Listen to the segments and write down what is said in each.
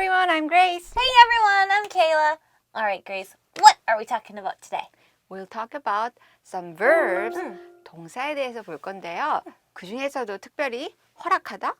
everyone, I'm Grace. Hey everyone, I'm Kayla. All right, Grace, what are we talking about today? We'll talk about some verbs, 동사에 대해서 볼 건데요. 그 중에서도 특별히 허락하다,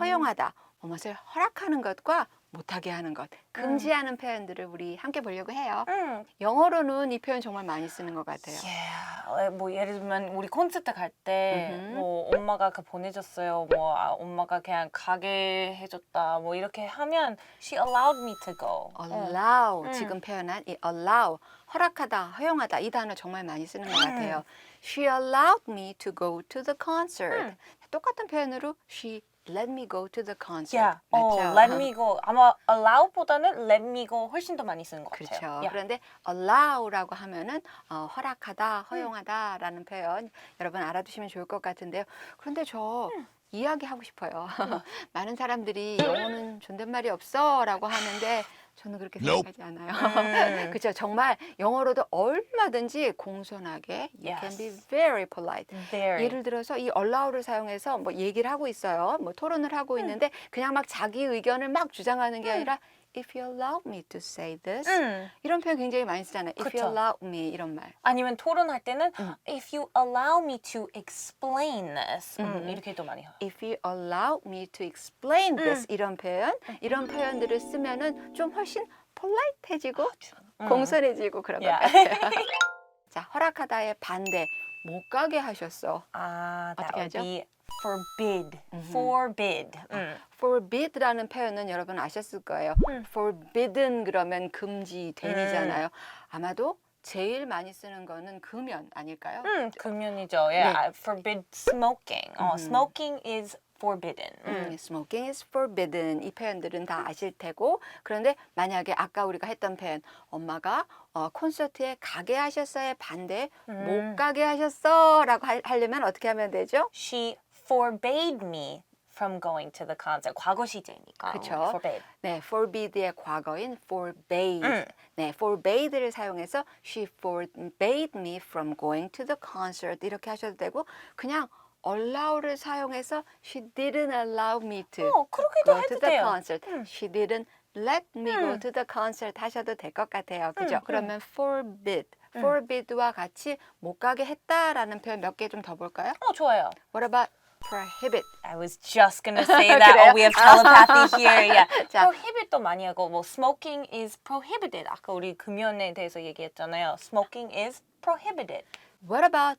허용하다, 무엇을 허락하는 것과 못하게 하는 것, 금지하는 표현들을 우리 함께 보려고 해요. 음, 영어로는 이 표현 정말 많이 쓰는 것 같아요. yeah. 뭐 예를 들면 우리 콘서트 갈 때 음흠. 뭐 엄마가 그 보내줬어요. 뭐 아, 엄마가 그냥 가게 해줬다. 뭐 이렇게 하면 she allowed me to go. 어. allow 음. 지금 표현한 이 allow 허락하다, 허용하다 이 단어 정말 많이 쓰는 것 같아요. She allowed me to go to the concert. 음. 똑같은 표현으로 she let me go to the concert. Yeah. 어, 맞죠? let me go. 아마 allow보다는 let me go 훨씬 더 많이 쓰는 것 그렇죠. 같아요. Yeah. 그런데 allow라고 하면은 어, 허락하다, 허용하다라는 표현 여러분 알아두시면 좋을 것 같은데요. 그런데 저 이야기하고 싶어요. 많은 사람들이 영어는 존댓말이 없어라고 하는데 저는 그렇게 Nope. 생각하지 않아요. 음. 그렇죠. 정말 영어로도 얼마든지 공손하게 you can be Yes. very polite. Very. 예를 들어서 이 allow를 사용해서 뭐 얘기를 하고 있어요. 뭐 토론을 하고 있는데 그냥 막 자기 의견을 막 주장하는 게 아니라 if you allow me to say this 음. 이런 표현 굉장히 많이 쓰잖아요. If you 그쵸. allow me 이런 말. 아니면 토론할 때는 음. if you allow me to explain this 음, 음. 이렇게도 많이 해요. If you allow me to explain this 이런 표현, 이런 표현들을 쓰면은 좀 훨씬 폴라이트해지고 음. 공손해지고 그런. 것 같아요. 자, 허락하다의 반대. 못 가게 하셨어. 아, that 어떻게 would 하죠? be forbid. Forbid. 음. forbid라는 표현은 여러분 아셨을 거예요. 음. forbidden 그러면 금지, 된이잖아요. 아마도 제일 많이 쓰는 거는 금연 아닐까요? 음, 금연이죠. Yeah, 네. I forbid smoking. 어, 음. smoking is forbidden. 음, 음. smoking is forbidden 이 표현들은 다 아실 테고 그런데 만약에 아까 우리가 했던 표현 엄마가 어, 콘서트에 가게 하셨어의 반대 음. 못 가게 하셨어라고 하, 하려면 어떻게 하면 되죠? She forbade me from going to the concert. 과거 시제니까. 그쵸. forbade. 네, forbid의 과거인 forbade. 음. 네, forbade를 사용해서 she forbade me from going to the concert 이렇게 하셔도 되고 그냥 allow를 사용해서 she didn't allow me to 어, 그렇게도 go to 해도 the 돼요. concert. 음. She didn't let me go 음. to the concert 하셔도 될 것 같아요. 그죠? 음, 음. 그러면 forbid, 음. forbid와 같이 못 가게 했다라는 표현 몇 개 좀 더 볼까요? 어, 좋아요. What about prohibit? I was just gonna say that. 그래요? oh, we have telepathy here. Yeah. 자. prohibit도 많이 하고 뭐 smoking is prohibited. 아까 우리 금연에 대해서 얘기했잖아요. Smoking is prohibited. What about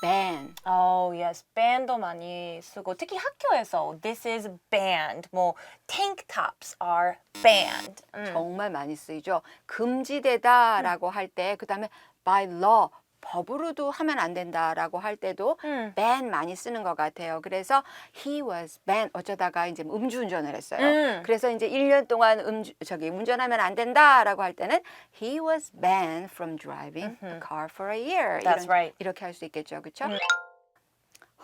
ban? Oh yes, ban도 많이 쓰고 특히 학교에서 this is banned. 뭐 tank tops are banned. 음. 정말 많이 쓰이죠. 금지되다라고 할 때, 그 다음에 by law, 법으로도 하면 안 된다라고 할 때도 음. ban 많이 쓰는 것 같아요. 그래서 he was banned. 어쩌다가 이제 음주운전을 했어요. 음. 그래서 이제 1년 동안 음주, 저기 운전하면 안 된다라고 할 때는 he was banned from driving a car for a year. That's 이런, right. 이렇게 할 수 있겠죠. 그렇죠? 음.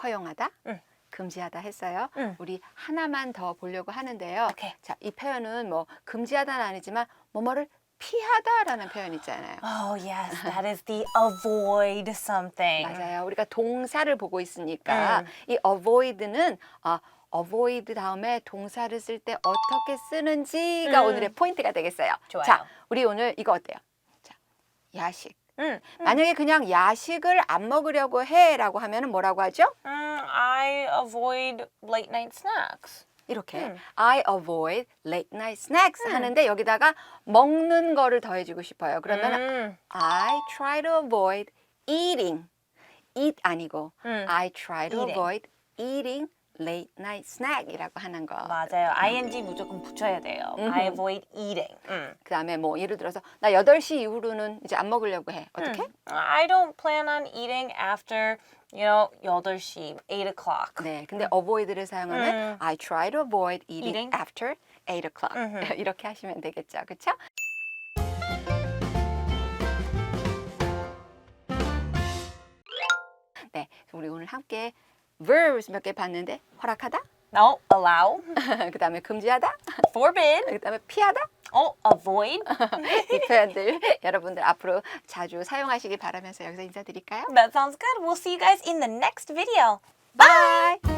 허용하다? 음. 금지하다 했어요. 음. 우리 하나만 더 보려고 하는데요. 오케이. 자, 이 표현은 뭐 금지하다는 아니지만 뭐뭐를 피하다라는 표현 있잖아요. Oh yes, that is the avoid something. 맞아요. 우리가 동사를 보고 있으니까 음. 이 avoid는 아, avoid 다음에 동사를 쓸 때 어떻게 쓰는지가 음. 오늘의 포인트가 되겠어요. 좋아요. 자, 우리 오늘 이거 어때요? 자, 야식. 음. 만약에 그냥 야식을 안 먹으려고 해라고 하면은 뭐라고 하죠? 음, I avoid late night snacks. 이렇게 음. I avoid late night snacks 하는데 여기다가 먹는 거를 더해주고 싶어요. 그러면 음. I try to avoid eating. eat 아니고 음. I try to Eating. avoid eating late night snack이라고 하는 거. 맞아요. ing 무조건 붙여야 돼요. I avoid eating. 음. 그다음에 뭐 예를 들어서 나 8시 이후로는 이제 안 먹으려고 해. 어떻게? 음. I don't plan on eating after, you know, 8시, 8 o'clock. 네. 근데 avoid를 사용하면 음. I try to avoid eating, Eating. after 8 o'clock. 음흠. 이렇게 하시면 되겠죠. 그렇죠? 네. 우리 오늘 함께 verbs 몇 개 봤는데 허락하다, No, allow, 그 다음에 금지하다, forbid, 그 다음에 피하다. oh, avoid. 이 표현들 여러분들 앞으로 자주 사용하시기 바라면서 여기서 인사드릴까요? That sounds good. We'll see you guys in the next video. Bye.